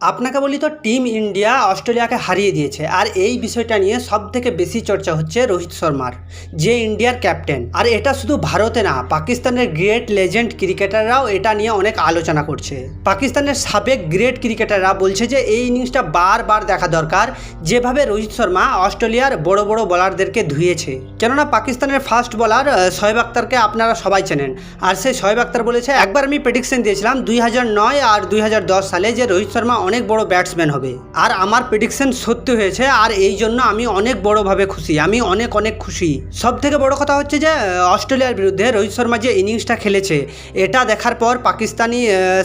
আপনাকে বলি তো, টিম ইন্ডিয়া অস্ট্রেলিয়াকে হারিয়ে দিয়েছে। আর এই বিষয়টা নিয়ে সব থেকে বেশি চর্চা হচ্ছে রোহিত শর্মার, যে ইন্ডিয়ার ক্যাপ্টেন। আর এটা শুধু ভারতে না, পাকিস্তানের গ্রেট লেজেন্ড ক্রিকেটাররাও এটা নিয়ে অনেক আলোচনা করছে। পাকিস্তানের সাবেক গ্রেট ক্রিকেটাররা বলছে যে, এই ইনিংসটা বারবার দেখা দরকার, যেভাবে রোহিত শর্মা অস্ট্রেলিয়ার বড় বড় বোলারদেরকে ধুয়েছে। কেননা পাকিস্তানের ফার্স্ট বোলার শোয়েব আক্তারকে আপনারা সবাই চেনেন। আর সেই শোয়েব আক্তার বলেছে, একবার আমি প্রেডিকশন দিয়েছিলাম, দুই নয় আর দুই হাজার দশ সালে যে রোহিত শর্মা অনেক বড় ব্যাটসম্যান হবে। আর আমার প্রেডিকশন সত্যি হয়েছে, আর এই জন্য আমি অনেক বড়ভাবে খুশি, আমি অনেক অনেক খুশি। সব থেকে বড় কথা হচ্ছে যে অস্ট্রেলিয়ার বিরুদ্ধে রোহিত শর্মা যে ইনিংসটা খেলেছে, এটা দেখার পর পাকিস্তানি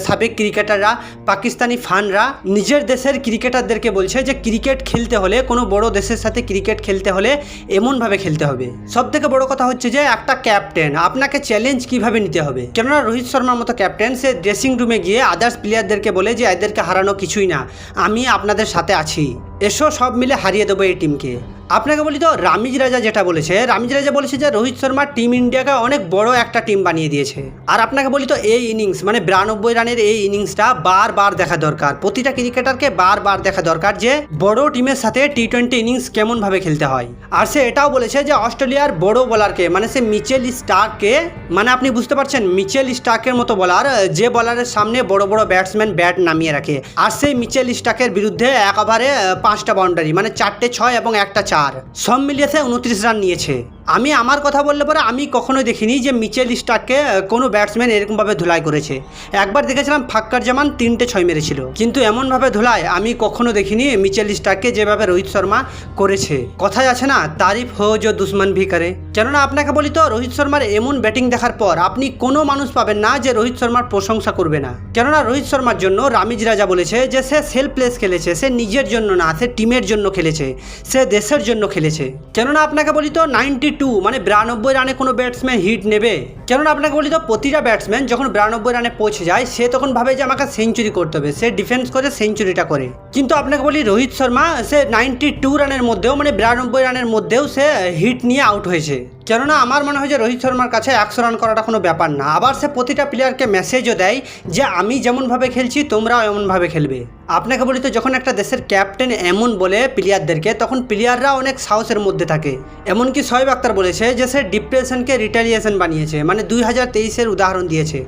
সাবেক ক্রিকেটাররা পাকিস্তানি ফানরা নিজের দেশের ক্রিকেটারদেরকে বলছে যে ক্রিকেট খেলতে হলে, কোনো বড় দেশের সাথে ক্রিকেট খেলতে হলে, এমনভাবে খেলতে হবে। সব থেকে বড় কথা হচ্ছে যে, একটা ক্যাপ্টেন আপনাকে চ্যালেঞ্জ কীভাবে নিতে হবে? কেননা রোহিত শর্মার মতো ক্যাপ্টেন সে ড্রেসিং রুমে গিয়ে আদার্স প্লেয়ারদেরকে বলে যে, এদেরকে হারানো কিছুই না। আমি আপনাদের সাথে আছি। এসো, সব মিলে হারিয়ে দেবো এই টিমকে আপনাকে বলি তো, রামিজ রাজা যেটা বলেছে, রামিজ রাজা বলেছে যে রোহিত শর্মা টিম ইন্ডিয়াকে অনেক বড় একটা টিম বানিয়ে দিয়েছে। আর আপনাকে বলি তো, এই ইনিংস মানে বিরানব্বই রানের এই ইনিংসটা বারবার দেখা দরকার। প্রতিটা ক্রিকেটারকে বারবার দেখা দরকার যে বড় টিমের সাথে টি টোয়েন্টি ইনিংস কেমনভাবে খেলতে হয়। আর সে এটাও বলেছে যে অস্ট্রেলিয়ার বড় বলারকে মানে সে মিচেল স্টার্ককে মানে আপনি বুঝতে পারছেন, মিচেল স্টার্কের মতো বলার যে বলারের সামনে বড় বড় ব্যাটসম্যান ব্যাট নামিয়ে রাখে। আর সেই মিচেল স্টার্কের বিরুদ্ধে এক ওভারে পাঁচটা বাউন্ডারি মানে চারটে ছয় এবং একটা চার। সব মিলিয়ে সে উনত্রিশ রান নিয়েছে। আমি আমার কথা বললে পরে আমি কখনোই দেখিনি যে মিচেল স্টার্ককে আহ, কোনো ব্যাটসম্যান এরকমভাবে ধুলাই করেছে। একবার দেখেছিলাম ফাক্কার জামান তিনটে ছয় মেরেছিল। কিন্তু এমনভাবে ধুলায় আমি কখনো দেখিনি মিচেল স্টার্ককে যেভাবে রোহিত শর্মা করেছে। কথায় আছে না তারিফ হো যে দুশ্মন ভি করে। কেননা আপনাকে বলি তো রোহিত শর্মার এমন ব্যাটিং দেখার পর আপনি কোনো মানুষ পাবেন না যে রোহিত শর্মার প্রশংসা করবে না। কেননা রোহিত শর্মার জন্য রামিজ রাজা বলেছে যে সে সেলফলেস খেলেছে সে নিজের জন্য না সে টিমের জন্য খেলেছে সে দেশের জন্য খেলেছে। কেননা আপনাকে বলি তো নাইনটি টু মানে বিরানব্বই রানে কোনো ব্যাটসম্যান হিট নেবে। কেননা আপনাকে বলি তো, প্রতিটা ব্যাটসম্যান যখন বিরানব্বই রানে পৌঁছে যায়, সে তখন ভাবে যে আমাকে সেঞ্চুরি করতে হবে। সে ডিফেন্স করে সেঞ্চুরিটা করে। কিন্তু আপনাকে বলি, রোহিত শর্মা, সে নাইনটি টু রানের মধ্যেও মানে বিরানব্বই রানের মধ্যেও সে হিট নিয়ে আউট হয়েছে। কেননা আমার মনে হয় যে রোহিত শর্মার কাছে একশো রান করাটা কোনো ব্যাপার না। আবার সে প্রতিটা প্লেয়ারকে মেসেজও দেয় যে, আমি যেমনভাবে খেলছি, তোমরাও এমনভাবে খেলবে। আপনাকে বলি তো, যখন একটা দেশের ক্যাপ্টেন এমন বলে প্লেয়ারদেরকে তখন প্লেয়াররা অনেক সাহসের মধ্যে থাকে। এমনকি শোয়েব আক্তার বলেছে যে, সে ডিপ্রেশনকে রিটালিয়েশন বানিয়েছে। মানে দুই হাজার তেইশের উদাহরণ দিয়েছে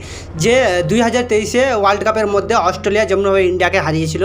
যে, দুই হাজার তেইশে ওয়ার্ল্ড কাপের মধ্যে অস্ট্রেলিয়া যেমনভাবে ইন্ডিয়াকে হারিয়েছিল,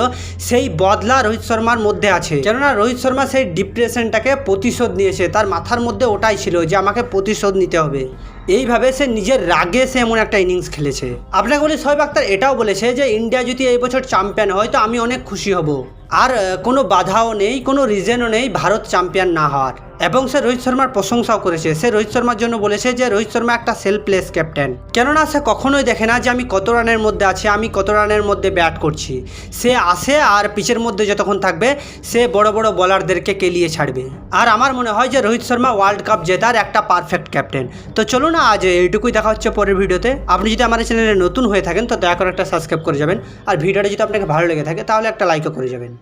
সেই বদলা রোহিত শর্মার মধ্যে আছে। কেননা রোহিত শর্মা সেই ডিপ্রেশনটাকে প্রতিশোধ নিয়েছে। তার মাথার মধ্যে ওটাই ছিল যে আমাকে প্রতিশোধ নিতে হবে। এইভাবে সে নিজের রাগে সে এমন একটা ইনিংস খেলেছে। আপনাকে বলি সোহেব আক্তার এটাও বলেছে যে, ইন্ডিয়া যদি এই বছর চ্যাম্পিয়ন হয়, তো আমি অনেক খুশি হব। আর, কোনো বাধাও নেই, কোনো রিজনও নেই, ভারত চ্যাম্পিয়ন না হওয়ার। এবং সে রোহিত শর্মার প্রশংসাও করেছে। সে রোহিত শর্মার জন্য বলেছে যে, রোহিত শর্মা একটা সেলফলেস ক্যাপ্টেন কেননা, সে কখনোই দেখে না যে, আমি কত রানের মধ্যে আছি, আমি কত রানের মধ্যে ব্যাট করছি। সে আসে আর পিচের মধ্যে যতক্ষণ থাকবে, সে বড় বড় বলারদেরকে কেলিয়ে ছাড়বে। আর আমার মনে হয় যে, রোহিত শর্মা ওয়ার্ল্ড কাপ জেতার একটা পারফেক্ট ক্যাপ্টেন তো চলুন আজ এইটুকুই দেখা হচ্ছে পরের ভিডিওতে। আপনি যদি আমার চ্যানেলে নতুন হয়ে থাকেন, তো দয়া করে একটা সাবস্ক্রাইব করে যাবেন। আর ভিডিওটা যদি আপনাকে ভালো লেগে থাকে, তাহলে একটা লাইকও করে যাবেন।